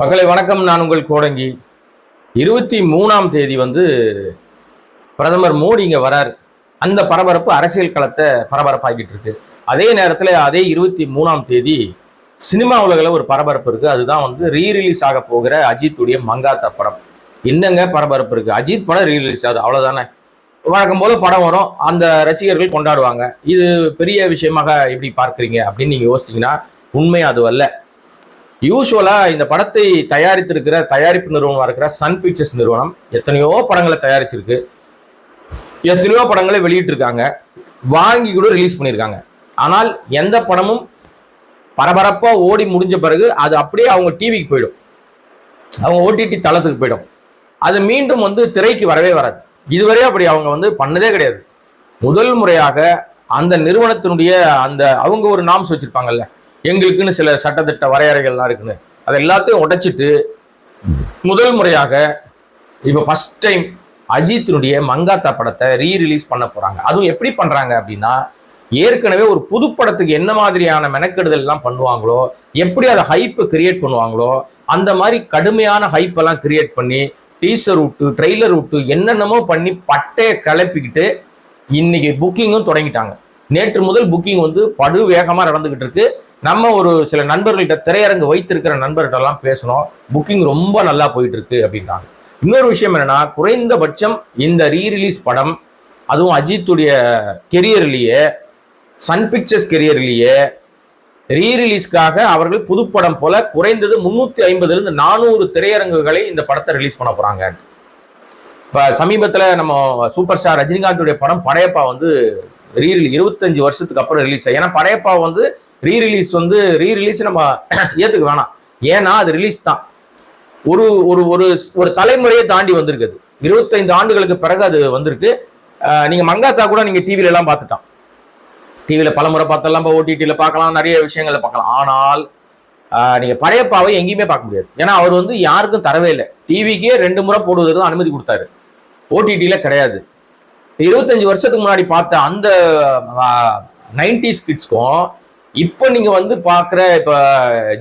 மக்களை வணக்கம். நான் உங்கள் கோடங்கி. இருபத்தி மூணாம் தேதி வந்து பிரதமர் மோடி இங்கே வரார். அந்த பரபரப்பு அரசியல் களத்தை பரபரப்பாகிட்டு இருக்கு. அதே நேரத்தில் அதே இருபத்தி மூணாம் தேதி சினிமா உலகில் ஒரு பரபரப்பு இருக்குது அதுதான் வந்து ரீ ரிலீஸ் ஆக போகிற அஜித்துடைய மங்காத்தா படம். என்னங்க பரபரப்பு இருக்குது அஜித் படம் ரீரிலீஸ் ஆகுது. அவ்வளோதானே வழக்கம் போல படம் வரும். அந்த ரசிகர்கள் கொண்டாடுவாங்க. இது பெரிய விஷயமாக எப்படி பார்க்குறீங்க அப்படின்னு நீங்கள் யோசிச்சீங்கன்னா உண்மை அது அல்ல. யூஸ்வலா இந்த படத்தை தயாரித்திருக்கிற தயாரிப்பு நிறுவனமா இருக்கிற சன் பிக்சர்ஸ் நிறுவனம் எத்தனையோ படங்களை தயாரிச்சிருக்கு. எத்தனையோ படங்களை வெளியிட்டிருக்காங்க. வாங்கி கூட ரிலீஸ் பண்ணியிருக்காங்க. ஆனால் எந்த படமும் பரபரப்பா ஓடி முடிஞ்ச பிறகு அது அப்படியே அவங்க டிவிக்கு போயிடும். அவங்க ஓடிடி தளத்துக்கு போயிடும். அது மீண்டும் வந்து திரைக்கு வரவே வராது. இதுவரை அப்படி அவங்க வந்து பண்ணதே கிடையாது. முதல் முறையாக அந்த நிறுவனத்தினுடைய அந்த அவங்க ஒரு நாம்ஸ் வச்சிருப்பாங்கல்ல எங்களுக்குன்னு சில சட்டத்திட்ட வரையறைகள்லாம் இருக்குன்னு. அதை எல்லாத்தையும் உடைச்சிட்டு முதல் முறையாக இப்போ ஃபர்ஸ்ட் டைம் அஜித்தினுடைய மங்காத்தா படத்தை ரீ ரிலீஸ் பண்ண போகிறாங்க அதுவும் எப்படி பண்ணுறாங்க அப்படின்னா ஏற்கனவே ஒரு புது படத்துக்கு என்ன மாதிரியான மெனக்கெடுதல் எல்லாம் பண்ணுவாங்களோ எப்படி அதை ஹைப்பை கிரியேட் பண்ணுவாங்களோ அந்த மாதிரி கடுமையான ஹைப்பெல்லாம் கிரியேட் பண்ணி டீசர் விட்டு ட்ரெய்லர் விட்டு என்னென்னமோ பண்ணி பட்டையை கிளப்பிக்கிட்டு இன்னைக்கு புக்கிங்கும் தொடங்கிட்டாங்க. நேற்று முதல் புக்கிங் வந்து படு வேகமாக நடந்துகிட்டு இருக்கு. நம்ம ஒரு சில நண்பர்கள்ட்ட திரையரங்கு வைத்திருக்கிற நண்பர்கிட்டலாம் பேசணும் புக்கிங் ரொம்ப நல்லா போயிட்டு இருக்கு அப்படின்றாங்க. இன்னொரு விஷயம் என்னன்னா குறைந்தபட்சம் இந்த ரீ ரிலீஸ் படம் அதுவும் அஜித்துடைய கெரியர்லேயே சன் பிக்சர்ஸ் கெரியர்லேயே ரீரிலீஸ்க்காக அவர்கள் புதுப்படம் போல குறைந்தது முன்னூத்தி ஐம்பதுலேருந்து நானூறு திரையரங்குகளை இந்த படத்தை ரிலீஸ் பண்ண போறாங்க. இப்போ சமீபத்தில் நம்ம சூப்பர் ஸ்டார் ரஜினிகாந்துடைய படம் படையப்பா வந்து ரீ இருபத்தஞ்சு வருஷத்துக்கு அப்புறம் ரிலீஸ் ஏன்னா படையப்பா வந்து ரீ ரிலீஸ் வந்து ரீ ரிலீஸ் நம்ம ஏற்றுக்க வேணாம். ஏன்னா அது ரிலீஸ் தான். ஒரு ஒரு ஒரு ஒரு தலைமுறையை தாண்டி வந்திருக்குது. இருபத்தைந்து ஆண்டுகளுக்கு பிறகு அது வந்திருக்கு. நீங்கள் மங்காத்தா கூட நீங்கள் டிவியில எல்லாம் பார்த்துட்டான் டிவியில் பலமுறை பார்த்தெல்லாம் இப்போ ஓடிடியில் பார்க்கலாம் நிறைய விஷயங்களை பார்க்கலாம். ஆனால் நீங்கள் பழையப்பாவை படையப்பாவை எங்கேயுமே பார்க்க முடியாது. ஏன்னா அவர் வந்து யாருக்கும் தரவே இல்லை. டிவிக்கே ரெண்டு முறை போடுவதற்கு அனுமதி கொடுத்தாரு. ஓடிடியில் கிடையாது. இருபத்தஞ்சு வருஷத்துக்கு முன்னாடி பார்த்த அந்த நைன்டிஸ் கிட்ஸ்க்கும் இப்போ நீங்கள் வந்து பார்க்குற இப்போ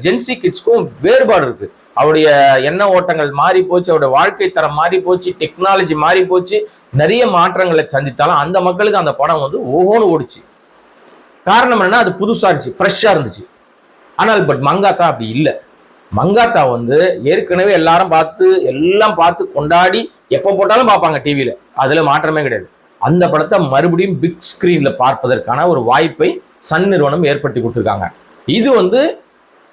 ஜென்சி கிட்ஸ்க்கும் வேறுபாடு இருக்குது அவருடைய எண்ண ஓட்டங்கள் மாறி போச்சு அவருடைய வாழ்க்கை தரம் மாறி போச்சு டெக்னாலஜி மாறி போச்சு நிறைய மாற்றங்களை சந்தித்தாலும் அந்த மக்களுக்கு அந்த படம் வந்து ஓஹோன்னு ஓடிச்சு. காரணம் என்னன்னா அது புதுசாக இருந்துச்சு ஃப்ரெஷ்ஷாக இருந்துச்சு. ஆனால் பட் மங்காத்தா அப்படி இல்லை. மங்காத்தா வந்து ஏற்கனவே எல்லாரும் பார்த்து எல்லாம் பார்த்து கொண்டாடி எப்போ போட்டாலும் பார்ப்பாங்க டிவியில் அதில் மாற்றமே கிடையாது. அந்த படத்தை மறுபடியும் பிக் ஸ்க்ரீனில் பார்ப்பதற்கான ஒரு வாய்ப்பை சன் நிறுவனம் ஏற்படுத்தி கொடுத்துருக்காங்க. இது வந்து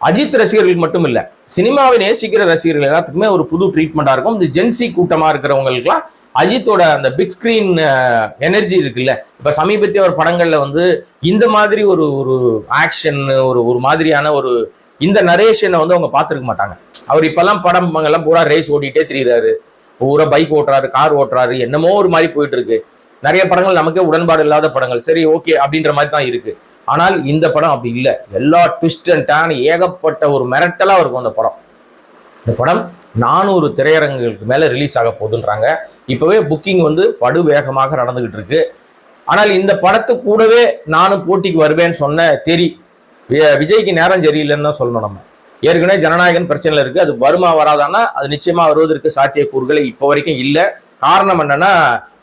அஜித் ரசிகர்களுக்கு மட்டும் இல்லை சினிமாவை நேசிக்கிற ரசிகர்கள் எல்லாத்துக்குமே ஒரு புது ட்ரீட்மெண்ட்டாக இருக்கும். இந்த ஜென்சி கூட்டமாக இருக்கிறவங்களுக்குலாம் அஜித்தோட அந்த பிக் ஸ்கிரீன் எனர்ஜி இருக்குல்ல. இப்போ சமீபத்திய ஒரு படங்களில் வந்து இந்த மாதிரி ஒரு ஒரு ஆக்ஷன் ஒரு ஒரு மாதிரியான ஒரு இந்த நரேஷனை வந்து அவங்க பார்த்துருக்க மாட்டாங்க. அவர் இப்பெல்லாம் படம் எல்லாம் பூரா ரேஸ் ஓட்டிகிட்டே திரியிறாரு. பூரா பைக் ஓட்டுறாரு கார் ஓட்டுறாரு என்னமோ ஒரு மாதிரி போயிட்டு இருக்கு. நிறைய படங்கள் நமக்கே உடன்பாடு இல்லாத படங்கள். சரி ஓகே அப்படின்ற மாதிரி தான் இருக்கு. ஆனால் இந்த படம் அப்படி இல்லை. எல்லா ட்விஸ்ட் அண்ட் டேன் ஏகப்பட்ட ஒரு மிரட்டலாக இருக்கும் அந்த படம். இந்த படம் நானூறு திரையரங்குகளுக்கு மேலே ரிலீஸ் ஆக போகுதுன்றாங்க. இப்போவே புக்கிங் வந்து படு வேகமாக நடந்துகிட்டு இருக்கு. ஆனால் இந்த படத்து கூடவே நானும் போட்டிக்கு வருவேன்னு சொன்ன தெரி விஜய்க்கு நேரம் சரியில்லைன்னு தான் சொல்லணும் நம்ம. ஏற்கனவே ஜனநாயகன் பிரச்சனையில் இருக்குது அது வருமா வராதான்னா அது நிச்சயமாக வருவதற்கு சாத்தியக்கூறுகள் இப்போ வரைக்கும் இல்லை. காரணம் என்னன்னா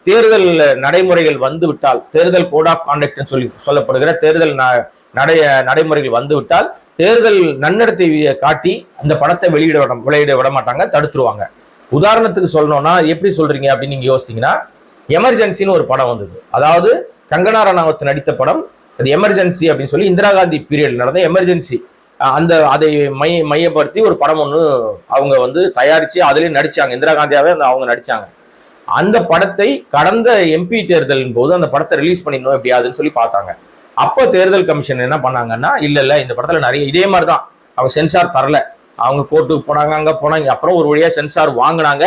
தேர்தல் நடைமுறைகள் வந்துவிட்டால் தேர்தல் கோட் ஆஃப் கான்டக்ட்னு சொல்லி சொல்லப்படுகிற தேர்தல் ந- நடை நடைமுறைகள் வந்துவிட்டால் தேர்தல் நன்னடத்தை காட்டி அந்த படத்தை வெளியிட விட வெளியிட விட மாட்டாங்க தடுத்துருவாங்க. உதாரணத்துக்கு சொல்லணும்னா எப்படி சொல்றீங்க அப்படின்னு நீங்க யோசிச்சீங்கன்னா எமர்ஜென்சின்னு ஒரு படம் வந்தது. அதாவது கங்கனா ரணாவத் நடித்த படம் அது எமர்ஜென்சி அப்படின்னு சொல்லி இந்திரா காந்தி பீரியட் நடந்த எமர்ஜென்சி. அந்த அதை மைய மையப்படுத்தி ஒரு படம் ஒன்று அவங்க வந்து தயாரிச்சு அதுலேயும் நடிச்சாங்க. இந்திரா காந்தியாவே அந்த அவங்க நடிச்சாங்க. அந்த படத்தை கடந்த எம்பி தேர்தலின் போது அந்த படத்தை ரிலீஸ் பண்ணிடணும் எப்படியாதுன்னு சொல்லி பார்த்தாங்க. அப்போ தேர்தல் கமிஷன் என்ன பண்ணாங்கன்னா இல்லை இல்லை இந்த படத்தில் நிறைய இதே மாதிரி தான் அவங்க சென்சார் தரல. அவங்க கோர்ட்டுக்கு போனாங்க அங்கே போனாங்க. அப்புறம் ஒரு வழியாக சென்சார் வாங்கினாங்க.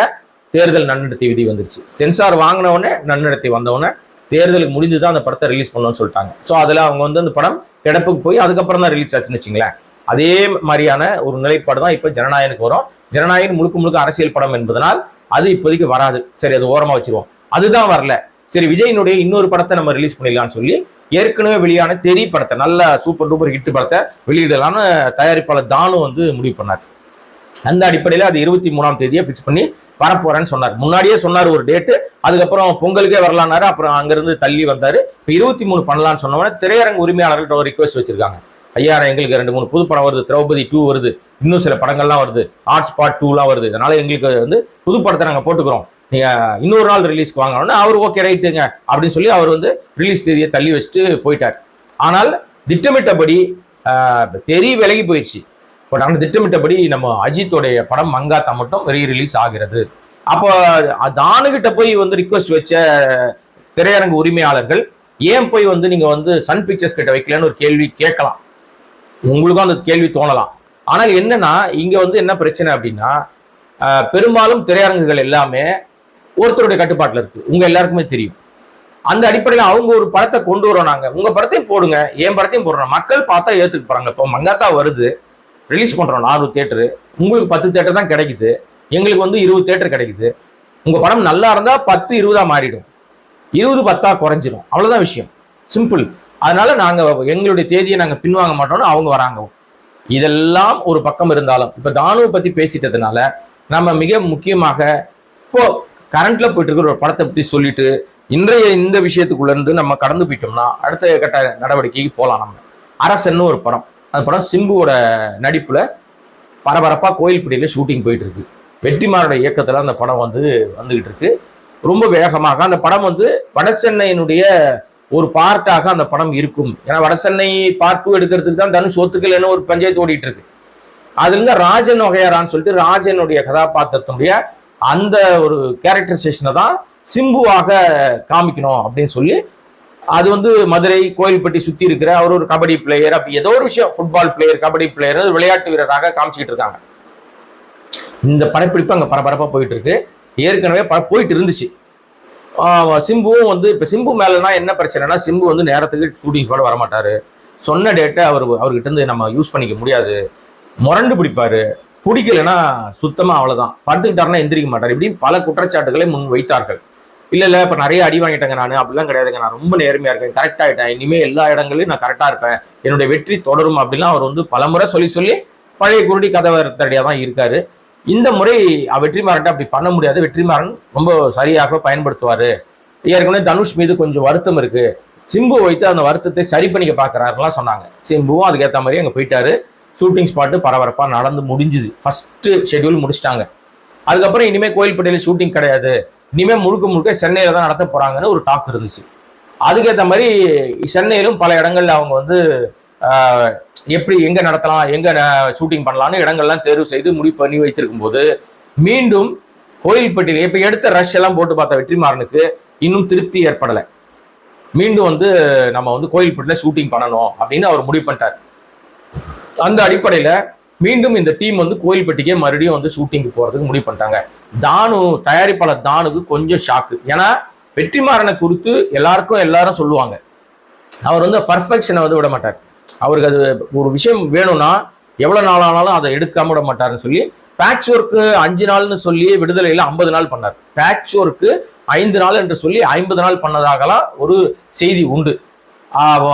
தேர்தல் நன்னடத்தை விதி வந்துருச்சு. சென்சார் வாங்கின உடனே நன்னடத்தை வந்த தேர்தலுக்கு முடிஞ்சு தான் அந்த படத்தை ரிலீஸ் பண்ணணும்னு சொல்லிட்டாங்க. ஸோ அதில் அவங்க வந்து அந்த படம் கிடப்புக்கு போய் அதுக்கப்புறம் தான் ரிலீஸ் ஆச்சுன்னு வச்சுங்களேன். அதே மாதிரியான ஒரு நிலைப்பாடு தான் இப்போ ஜனநாயகனுக்கு வரும். ஜனநாயகன் முழுக்க முழுக்க அரசியல் படம் என்பதனால் அது இப்போதைக்கு வராது. சரி அது ஓரமா வச்சிருவோம். அதுதான் வரல. சரி விஜயினுடைய இன்னொரு படத்தை நம்ம ரிலீஸ் பண்ணிடலாம்னு சொல்லி ஏற்கனவே வெளியான தெரி படத்தை நல்ல சூப்பர் டூப்பர் ஹிட் படத்தை வெளியிடலாம்னு தயாரிப்பாளர் தானு வந்து முடிவு பண்ணார். அந்த அடிப்படையில் அது இருபத்தி மூணாம் தேதியை ஃபிக்ஸ் பண்ணி வரப்போறேன்னு சொன்னார். முன்னாடியே சொன்னார் ஒரு டேட்டு அதுக்கப்புறம் பொங்கலுக்கே வரலான்னாரு அப்புறம் அங்கிருந்து தள்ளி வந்தாரு. இப்போ இருபத்தி மூணு பண்ணலான்னு சொன்னோன்னே திரையரங்கு உரிமையாளர்கள்ட்ட ஒரு ரிக்வஸ்ட் வச்சிருக்காங்க. ஐயா எங்களுக்கு ரெண்டு மூணு புது படம் வருது திரௌபதி டூ வருது இன்னும் சில படங்கள்லாம் வருது ஹாட் ஸ்பாட் டூலாம் வருது. அதனால எங்களுக்கு வந்து புது படத்தை நாங்கள் போட்டுக்கிறோம். நீங்கள் இன்னொரு நாள் ரிலீஸ்க்கு வாங்கணும்னு அவர் ஓகே ரைட்டுங்க அப்படின்னு சொல்லி அவர் வந்து ரிலீஸ் தேதியை தள்ளி வச்சுட்டு போயிட்டார். ஆனால் திட்டமிட்டபடி தெரிய விலகி போயிடுச்சு. பட் ஆனால் திட்டமிட்டபடி நம்ம அஜித்தோடைய படம் மங்காத்தா மட்டும் ரீ ரிலீஸ் ஆகிறது. அப்போ தானுகிட்ட போய் வந்து ரிக்வஸ்ட் வச்ச திரையரங்கு உரிமையாளர்கள் ஏன் போய் வந்து நீங்கள் வந்து சன் பிக்சர்ஸ் கிட்ட வைக்கலன்னு ஒரு கேள்வி கேட்கலாம். உங்களுக்கும் அந்த கேள்வி தோணலாம். ஆனால் என்னன்னா இங்க வந்து என்ன பிரச்சனை அப்படின்னா பெரும்பாலும் திரையரங்குகள் எல்லாமே ஒருத்தருடைய கட்டுப்பாட்டில் இருக்கு. உங்க எல்லாருக்குமே தெரியும். அந்த அடிப்படையில் அவங்க ஒரு படத்தை கொண்டு வரோம் நாங்க. உங்க படத்தையும் போடுங்க என் படத்தையும் போடுறோம். மக்கள் பார்த்தா ஏத்துக்கு போறாங்க. இப்போ மங்காத்தா வருது ரிலீஸ் பண்றோம் நானூறு தேட்டரு உங்களுக்கு பத்து தேட்டர் தான் கிடைக்குது. எங்களுக்கு வந்து இருபது தேட்டர் கிடைக்குது. உங்க படம் நல்லா இருந்தா பத்து இருபதா மாறிடும். இருபது பத்தா குறைஞ்சிடும். அவ்வளவுதான் விஷயம். சிம்பிள் அதனால நாங்க எங்களுடைய தேதியை நாங்க பின்வாங்க மாட்டோம்னு அவங்க வராங்க. இதெல்லாம் ஒரு பக்கம் இருந்தாலும் இப்ப தானுவை பத்தி பேசிட்டதுனால நம்ம மிக முக்கியமாக இப்போ கரண்ட்ல போயிட்டு இருக்கிற ஒரு படத்தை பத்தி சொல்லிட்டு இன்றைய இந்த விஷயத்துக்குள்ள இருந்து நம்ம கடந்து போயிட்டோம்னா அடுத்த கட்ட நடவடிக்கைக்கு போகலாம் நம்ம. அரசன்னு ஒரு படம். அந்த படம் சிம்புவோட நடிப்புல பரபரப்பா கோயில்பட்டியில ஷூட்டிங் போயிட்டு இருக்கு வெற்றிமாரோட இயக்கத்துல அந்த படம் வந்து வந்துகிட்டு இருக்கு ரொம்ப வேகமாக அந்த படம் வந்து வட சென்னையினுடைய ஒரு பார்ட்டாக அந்த படம் இருக்கும். ஏன்னா வடசென்னை பார்ட் டூ எடுக்கிறதுக்கு தான் தனுஷ் ஒத்துக்கலைன்னு ஒரு பஞ்சாயத்து ஓடிட்டு இருக்கு. அதுல ராஜன் வகையாரான்னு சொல்லிட்டு ராஜனுடைய கதாபாத்திரத்தினுடைய அந்த ஒரு கேரக்டரைசேஷனை தான் சிம்புவாக காமிக்கணும் அப்படின்னு சொல்லி அது வந்து மதுரை கோயில்பட்டி சுத்தி இருக்கிற அவர் ஒரு கபடி பிளேயர் அப்படி ஏதோ ஒரு விஷயம் ஃபுட்பால் பிளேயர் கபடி பிளேயர் விளையாட்டு வீரராக காமிச்சிக்கிட்டு இருக்காங்க. இந்த படப்பிடிப்பு அங்கே பரபரப்பாக போயிட்டு இருக்கு. ஏற்கனவே ப- போயிட்டு இருந்துச்சு. சிம்புவும் வந்து இப்போ சிம்பு மேலனா என்ன பிரச்சனைனா சிம்பு வந்து நேரத்துக்கு ஷூட்டிங் கூட வரமாட்டார். சொன்ன டேட்டை அவர் அவர்கிட்ட இருந்து நம்ம யூஸ் பண்ணிக்க முடியாது. முரண்டு பிடிப்பார். பிடிக்கலைன்னா சுத்தமாக அவ்வளோதான் படுத்துக்கிட்டாருன்னா எந்திரிக்க மாட்டார். இப்படின்னு பல குற்றச்சாட்டுகளை முன் வைத்தார்கள். இல்லை இல்லை இப்போ நிறைய அடி வாங்கிட்டேங்க நான். அப்படிலாம் கிடையாதுங்க. நான் ரொம்ப நேர்மையாக இருக்கேன். கரெக்டாகிட்டேன் இனிமேல் எல்லா இடங்களையும் நான் கரெக்டாக இருப்பேன். என்னுடைய வெற்றி தொடரும் அப்படிலாம் அவர் வந்து பலமுறை சொல்லி சொல்லி பழைய குருடி கதவரத்தடியா தான் இருக்காரு. இந்த முறை வெற்றிமாறன் அப்படி பண்ண முடியாது. வெற்றிமாறன் ரொம்ப சரியாக பயன்படுத்துவாரு. ஏற்கனவே தனுஷ் மீது கொஞ்சம் வருத்தம் இருக்கு. சிம்பு வைத்து அந்த வருத்தத்தை சரி பண்ணிக்க பாக்குறாருலாம் சொன்னாங்க. சிம்புவும் அதுக்கேற்ற மாதிரி அங்க போயிட்டாரு. ஷூட்டிங் ஸ்பாட்டு பரபரப்பா நடந்து முடிஞ்சுது. ஃபர்ஸ்ட் ஷெட்யூல் முடிச்சிட்டாங்க. அதுக்கப்புறம் இனிமே கோயில்பட்டியில் ஷூட்டிங் கிடையாது. இனிமே முழுக்க முழுக்க சென்னையில தான் நடத்த போறாங்கன்னு ஒரு டாக் இருந்துச்சு. அதுக்கேற்ற மாதிரி சென்னையிலும் பல இடங்கள்ல அவங்க வந்து எப்படி எங்க நடத்தலாம் எங்க ஷூட்டிங் பண்ணலாம்னு இடங்கள்லாம் தேர்வு செய்து முடிவு பண்ணி வைத்திருக்கும் போது மீண்டும் கோயில்பட்டியில் இப்ப எடுத்த ரஷ் எல்லாம் போட்டு பார்த்த வெற்றிமாறனுக்கு இன்னும் திருப்தி ஏற்படலை. மீண்டும் வந்து நம்ம வந்து கோயில்பட்டியில் ஷூட்டிங் பண்ணணும் அப்படின்னு அவர் முடிவு பண்ணிட்டார். அந்த அடிப்படையில மீண்டும் இந்த டீம் வந்து கோயில்பட்டிக்கே மறுபடியும் வந்து ஷூட்டிங்க்கு போறதுக்கு முடிவு பண்ணிட்டாங்க. தானு தயாரிப்பாளர் தானுக்கு கொஞ்சம் ஷாக்கு ஏன்னா வெற்றிமாறனை குறித்து எல்லாருக்கும் எல்லாரும் சொல்லுவாங்க. அவர் வந்து பர்ஃபெக்ஷனை வந்து விட மாட்டார் அவருக்கு அது ஒரு விஷயம் வேணும்னா எவ்வளவு நாள் ஆனாலும் அதை எடுக்காம விட மாட்டாருன்னு சொல்லி பேட்ச் ஒர்க்கு அஞ்சு நாள்னு சொல்லி விடுதலையில ஐம்பது நாள் பண்ணார். பேட்ச் ஒர்க்கு ஐந்து நாள் என்று சொல்லி ஐம்பது நாள் பண்ணதாகலாம் ஒரு செய்தி உண்டு.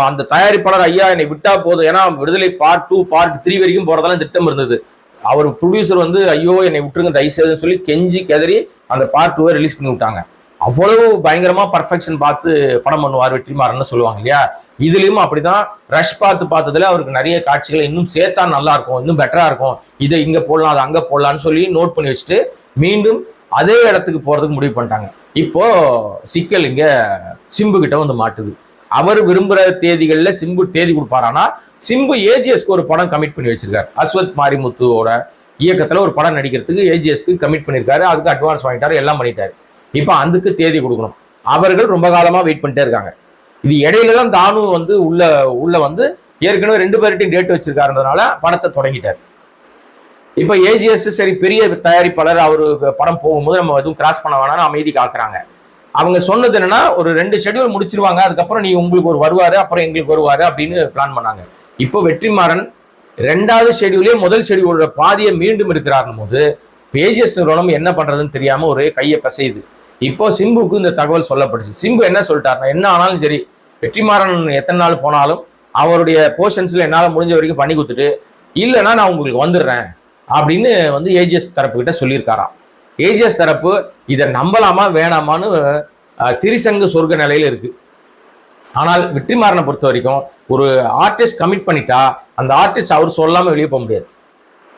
அந்த தயாரிப்பாளர் ஐயா என்னை விட்டா போதும். ஏன்னா விடுதலை பார்ட் டூ பார்ட் த்ரீ வரைக்கும் போறதெல்லாம் திட்டம் இருந்தது. அவர் ப்ரொடியூசர் வந்து ஐயோ என்னை விட்டுருங்க தயவுசெய்துன்னு சொல்லி கெஞ்சி கெதறி அந்த பார்ட் டூவை ரிலீஸ் பண்ணி விட்டாங்க. அவ்வளவு பயங்கரமா பர்ஃபெக்ஷன் பார்த்து படம் பண்ணுவார் வெற்றிமாறன்னு சொல்லுவாங்க இல்லையா? இதுலயும் அப்படிதான் ரஷ் பார்த்து பார்த்ததுல அவருக்கு நிறைய காட்சிகள். இன்னும் சேர்த்தா நல்லா இருக்கும் இன்னும் பெட்டரா இருக்கும். இதை இங்க போடலாம் அதை அங்க போடலாம்னு சொல்லி நோட் பண்ணி வச்சுட்டு மீண்டும் அதே இடத்துக்கு போறதுக்கு முடிவு பண்ணிட்டாங்க. இப்போ சிக்கல் இங்க சிம்பு கிட்ட வந்து மாட்டுது. அவர் விரும்புற தேதிகள்ல சிம்பு தேதி கொடுப்பாரானா சிம்பு ஏஜிஎஸ்க்கு ஒரு படம் கமிட் பண்ணி வச்சிருக்காரு. அஸ்வத் மாரிமுத்துவோட இயக்கத்துல ஒரு படம் நடிக்கிறதுக்கு ஏஜிஎஸ்க்கு கமிட் பண்ணியிருக்காரு அதுக்கு அட்வான்ஸ் வாங்கிட்டாரு எல்லாம் பண்ணிட்டாரு. இப்போ அதுக்கு தேதி கொடுக்கணும். அவர்கள் ரொம்ப காலமா வெயிட் பண்ணிட்டே இருக்காங்க. இது இடையில தான் தானு வந்து உள்ள உள்ள வந்து ஏற்கனவே ரெண்டு பேர்கிட்டையும் டேட் வச்சிருக்காருன்றதுனால படத்தை தொடங்கிட்டார். இப்போ ஏஜிஎஸ் சரி பெரிய தயாரிப்பாளர் அவர் படம் போகும்போது நம்ம எதுவும் கிராஸ் பண்ண வேணாம்னு அமைதி காக்குறாங்க. அவங்க சொன்னது என்னன்னா ஒரு ரெண்டு ஷெட்யூல் முடிச்சிருவாங்க அதுக்கப்புறம் நீ உங்களுக்கு ஒரு வருவாரு அப்புறம் எங்களுக்கு வருவாரு அப்படின்னு பிளான் பண்ணாங்க. இப்போ வெற்றிமாறன் ரெண்டாவது ஷெடியூலே முதல் ஷெடியூலோட பாதியை மீண்டும் இருக்கிறாருன்னு போது ஏஜிஎஸ் நிறுவனம் என்ன பண்றதுன்னு தெரியாம ஒரே கையை பசையுது. இப்போ சிம்புக்கு இந்த தகவல் சொல்லப்படுச்சு. சிம்பு என்ன சொல்லிட்டாருன்னா என்ன ஆனாலும் சரி வெற்றிமாறன் எத்தனை நாள் போனாலும் அவருடைய போர்ஷன்ஸில் என்னால் முடிஞ்ச வரைக்கும் பண்ணி கொடுத்துட்டு இல்லைன்னா நான் உங்களுக்கு வந்துடுறேன் அப்படின்னு வந்து ஏஜிஎஸ் தரப்புக்கிட்ட சொல்லியிருக்காராம். ஏஜிஎஸ் தரப்பு இதை நம்பலாமா வேணாமான்னு திரிசங்கு சொர்க்க நிலையில் இருக்கு. ஆனால் வெற்றிமாறனை பொறுத்த வரைக்கும் ஒரு ஆர்டிஸ்ட் கமிட் பண்ணிட்டா அந்த ஆர்டிஸ்ட் அவர் சொல்லாமல் வெளியே போக முடியாது.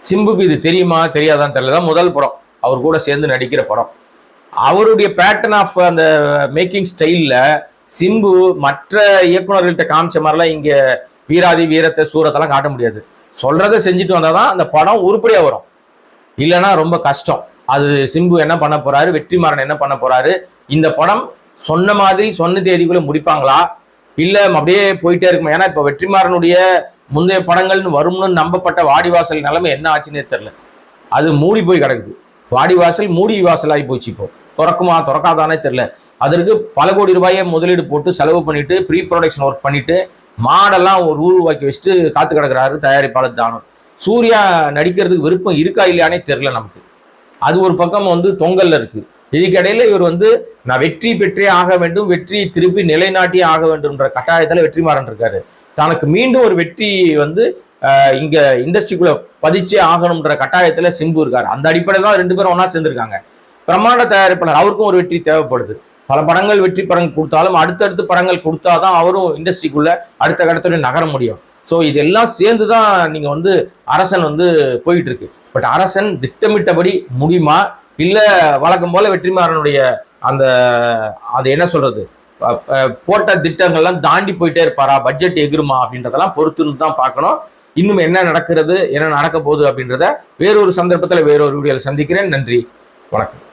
சிம்புக்கு இது தெரியுமா தெரியாதான்னு தெரியல. தான் முதல் படம். அவர் கூட சேர்ந்து நடிக்கிற படம். அவருடைய பேட்டர்ன் ஆஃப் அந்த மேக்கிங் ஸ்டைலில் சிம்பு மற்ற இயக்குநர்கள்ட்ட காமிச்ச மாதிரிலாம் இங்க வீராதி வீரத்தை சூரத்தெல்லாம் காட்ட முடியாது. சொல்றதை செஞ்சுட்டு வந்தாதான் அந்த படம் உருப்படியா வரும். இல்லைன்னா ரொம்ப கஷ்டம். அது சிம்பு என்ன பண்ண போறாரு வெற்றிமாறன் என்ன பண்ண போறாரு இந்த படம் சொன்ன மாதிரி சொன்ன தேதிக்குள்ள முடிப்பாங்களா? இல்ல அப்படியே போயிட்டே இருக்குமா? ஏன்னா இப்ப வெற்றிமாறனுடைய முந்தைய படங்கள்னு வரும்னு நம்பப்பட்ட வாடிவாசல் நிலைமை என்ன ஆச்சுன்னே தெரியல. அது மூடி போய் கிடக்குது. வாடிவாசல் மூடி வாசல் ஆகி போச்சு இப்போ. திறக்குமா திறக்காதானே தெரியல. அதற்கு பல கோடி ரூபாயை முதலீடு போட்டு செலவு பண்ணிட்டு ப்ரீ ப்ரொடக்ஷன் ஒர்க் பண்ணிட்டு மாடெல்லாம் ஒரு உருவாக்கி வச்சுட்டு காத்து கிடக்கிறாரு தயாரிப்பாளர் தானம் சூர்யா நடிக்கிறதுக்கு விருப்பம் இருக்கா இல்லையானே தெரில நமக்கு. அது ஒரு பக்கம் வந்து தொங்கல்ல இருக்கு. இதுக்கிடையில இவர் வந்து நான் வெற்றி பெற்றே ஆக வேண்டும் வெற்றி திருப்பி நிலைநாட்டியே ஆக வேண்டும்ன்ற கட்டாயத்தில் வெற்றிமாறன் இருக்காரு. தனக்கு மீண்டும் ஒரு வெற்றி வந்து இங்க இண்டஸ்ட்ரிக்குள்ள பதிச்சே ஆகணும்ன்ற கட்டாயத்துல சிம்பு இருக்காரு. அந்த அடிப்படையில் தான் ரெண்டு பேரும் ஒன்னா சேர்ந்திருக்காங்க. பிரம்மாண்ட தயாரிப்பாளர் அவருக்கும் ஒரு வெற்றி தேவைப்படுது. பல படங்கள் வெற்றி படங்கள் கொடுத்தாலும் அடுத்தடுத்து படங்கள் கொடுத்தாதான் அவரும் இண்டஸ்ட்ரிக்குள்ள அடுத்த கட்டத்துல நகர முடியும். ஸோ இதெல்லாம் சேர்ந்து தான் நீங்க வந்து அரசன் வந்து போயிட்டு இருக்கு பட் அரசன் திட்டமிட்டபடி முடியுமா? இல்ல வழக்கம் போல வெற்றிமாறனுடைய அந்த அது என்ன சொல்றது? போட்ட திட்டங்கள்லாம் தாண்டி போயிட்டே இருப்பாரா? பட்ஜெட் எகிருமா அப்படின்றதெல்லாம் பொறுத்துன்னு தான் பார்க்கணும். இன்னும் என்ன நடக்கிறது? என்ன நடக்க போகுது? அப்படின்றத வேறொரு சந்தர்ப்பத்தில் வேறொரு வீடியோவில் சந்திக்கிறேன். நன்றி. வணக்கம்.